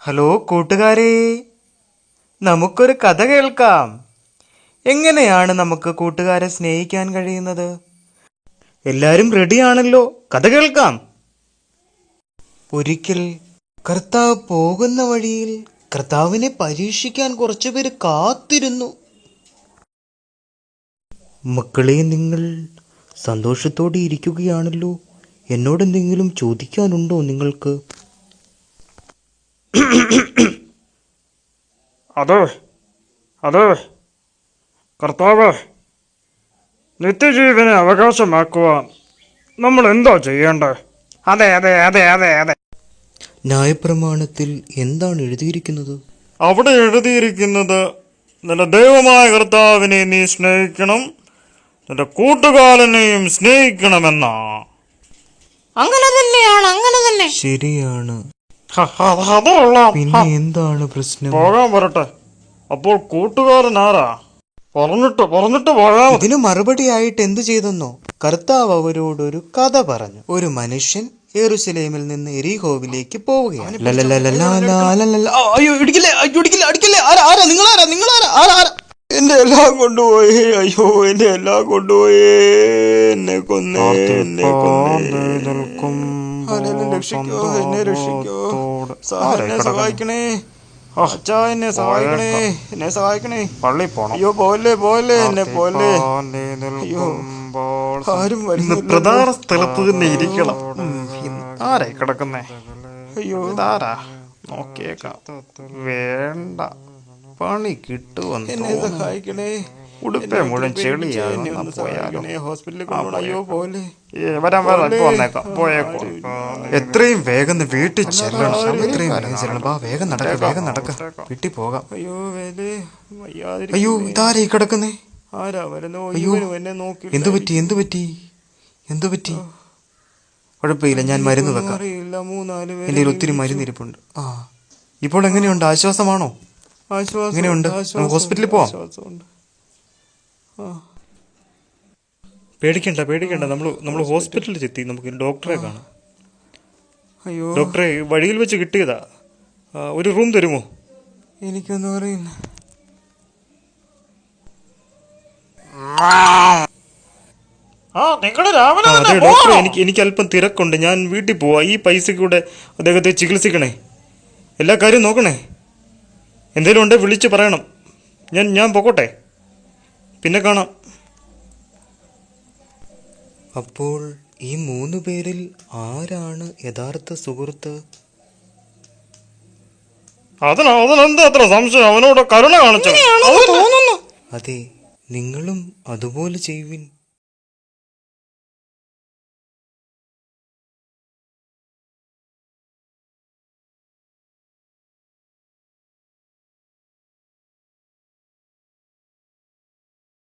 Hello കൂട്ടുകാരെ. നമുക്കൊരു കഥ കേൾക്കാം. എങ്ങനെയാണ് നമുക്ക് കൂട്ടുകാരെ സ്നേഹിക്കാൻ കഴിയുന്നത്? എല്ലാവരും റെഡിയാണല്ലോ. കഥ കേൾക്കാം. ഒരിക്കൽ കർത്താവ് പോകുന്ന വഴിയിൽ കർത്താവിനെ പരീക്ഷിക്കാൻ കുറച്ചുപേര് കാത്തിരുന്നു. മക്കളെ നിങ്ങൾ സന്തോഷത്തോടെ ഇരിക്കുകയാണല്ലോ. എന്നോടെന്തെങ്കിലും ചോദിക്കാനുണ്ടോ നിങ്ങൾക്ക്? അതെ അതെ കർത്താവ് നിത്യജീവനെ അവകാശമാക്കുവാൻ നമ്മൾ എന്താ ചെയ്യേണ്ടത്? അതെ അതെ അതെ അതെ അതെ. ന്യായപ്രമാണത്തിൽ എന്താണ് എഴുതിയിരിക്കുന്നത്? അവിടെ എഴുതിയിരിക്കുന്നത് നിന്റെ ദൈവമായ കർത്താവിനെ നീ സ്നേഹിക്കണം നിന്റെ കൂട്ടുകാരനെയും സ്നേഹിക്കണമെന്നാ. അങ്ങനെ തന്നെയാണ് അങ്ങനെ തന്നെ. ശരിയാണ്. പിന്നെ എന്താണ് പ്രശ്നം? പോകാൻ വരട്ടെ. അപ്പോൾ കൂട്ടുകാരൻ ആരാ? പറഞ്ഞിട്ട് പറഞ്ഞിട്ട് പോകാം. ഇതിന് മറുപടിയായിട്ട് എന്തു ചെയ്തെന്നോ? കർത്താവ് അവരോട് ഒരു കഥ പറഞ്ഞു. ഒരു മനുഷ്യൻ യെറുസലേമിൽ നിന്ന് എരിഹോവിലേക്ക് പോവുകയാണ്. അയ്യോ ഇടിക്കില്ലേ? അയ്യോ ഇടിക്കില്ലേ? അടിക്കില്ലേ? ആരാ ആരാ? നിങ്ങളാരാ? നിങ്ങളാരാ? ആരാ ആരാ? എന്റെ എല്ലാം കൊണ്ടുപോയി അയ്യോ എന്റെ എല്ലാം കൊണ്ടുപോയി എന്നെ കൊന്നേ എന്നെ കൊന്നേ. ആരെങ്കിലും രക്ഷിക്കോ എന്നെ രക്ഷിക്കോ. എന്നെ സഹായിക്കണേ. അച്ഛാ എന്നെ സഹായിക്കണേ. എന്നെ സഹായിക്കണേ. പള്ളി പോണം. അയ്യോ പോലെ പോലെ എന്നെ പോലെ. അയ്യോ ആരും വരുന്നില്ല. പ്രധാന സ്ഥലത്ത് തന്നെ ഇരിക്കണം. ആരായി കിടക്കുന്നേ? അയ്യോ. ഇതാരാ? നോക്കിയേക്കാം. വേണ്ട. പണി കിട്ടുമെന്ന് എന്നെ സഹായിക്കണേ. ഉടുപ്പേ മുഴുവൻ ചെളിയാണ് പോയാലോ. അയ്യോ പോലെ. വരാൻ വരാൻ ഇപ്പൊ വന്നേക്കാം പോയേക്കോ എത്രയും വേഗം വീട്ടിൽ ചെല്ലണം. എത്രയും വേഗം ചെല്ലണം. ബാ വേഗം നടക്ക വേഗം നടക്ക. വീട്ടിൽ പോകാം. അയ്യോ അയ്യോ ഇതാരാ കിടക്കുന്നേ? ആരാ വരുന്നോ? അയ്യോ എന്തു പറ്റി എന്തു പറ്റി? എന്തു പറ്റി? കുഴപ്പമില്ല ഞാൻ മരുന്ന് വെക്കാം. എന്റെ ഒത്തിരി മരുന്ന് ഇരിപ്പുണ്ട്. ആ ഇപ്പോൾ എങ്ങനെയുണ്ട്? ആശ്വാസമാണോ? ആശ്വാസം എങ്ങനെയുണ്ട്? നമുക്ക് ഹോസ്പിറ്റലിൽ പോവാം? പേടിക്കണ്ട പേടിക്കണ്ട. നമ്മൾ നമ്മൾ ഹോസ്പിറ്റലിൽ ചെത്തി നമുക്ക് ഡോക്ടറെ കാണാം. അയ്യോ. ഡോക്ടറെ വഴിയിൽ വെച്ച് കിട്ടിയതാ. ഒരു റൂം തരുമോ? എനിക്കൊന്നും അറിയില്ല. അതെ ഡോക്ടറെ എനിക്ക് എനിക്ക് അല്പം തിരക്കുണ്ട്. ഞാൻ വീട്ടിൽ പോവാ. ഈ പൈസക്ക് കൂടെ അദ്ദേഹത്തെ ചികിത്സിക്കണേ. എല്ലാ കാര്യവും നോക്കണേ. എന്തേലും ഉണ്ടെ വിളിച്ച് പറയണം. ഞാൻ ഞാൻ പൊക്കോട്ടെ? പിന്നെ കാണാം. അപ്പോൾ ഈ മൂന്ന് പേരിൽ ആരാണ് യഥാർത്ഥ സുഹൃത്ത്? അതിന് അതിനെന്താ അത്ര സംശയം? അവനോട് കരുണ കാണിച്ചു തോന്നുന്നു. അതെ നിങ്ങളും അതുപോലെ ചെയ്യുവിൻ.